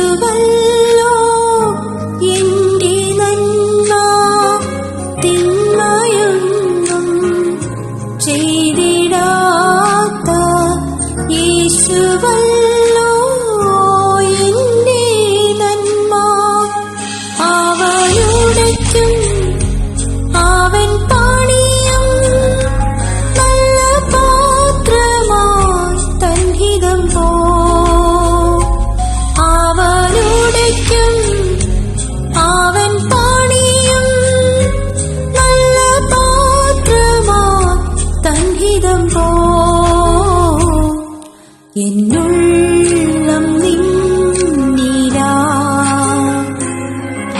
തരുവല്ലോ ചെയ്തി എന്നുള്ളം നിന്നിലാ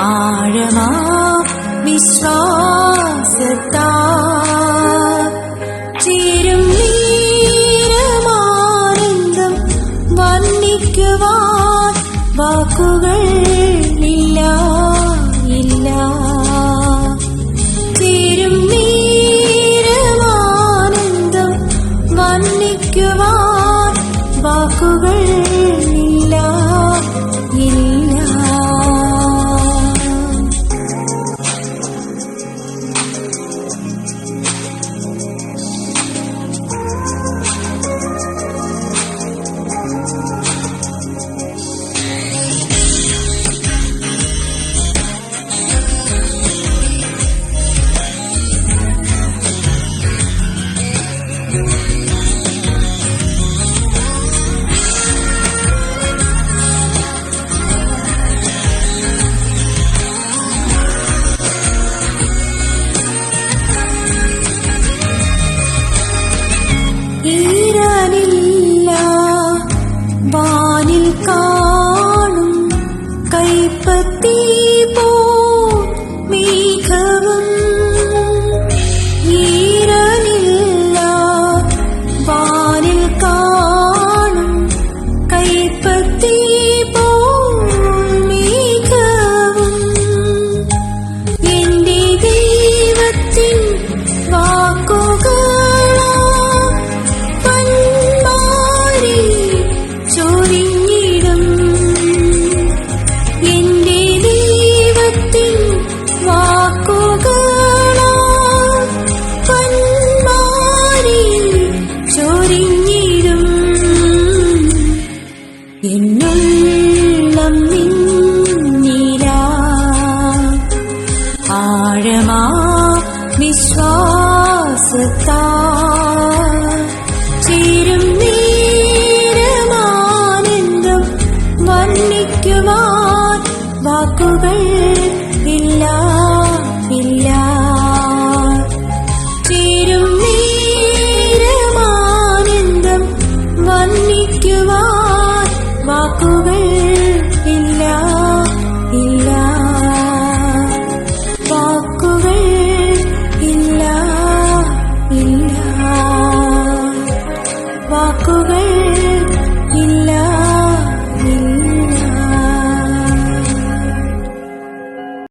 ആഴമാ വിശ്വാസത്താ. ചേരും നീരമാനന്ദം വർണിക്കുവാൻ വാക്കുകൾ Go. ഇല്ല ഇല്ല. ചേരും നേരമാനന്ദം വാക്കുകൾ ഇല്ല ഇല്ല. വാക്കുകൾ ഇല്ല ഇല്ല. വാക്കുകൾ ഇല്ല.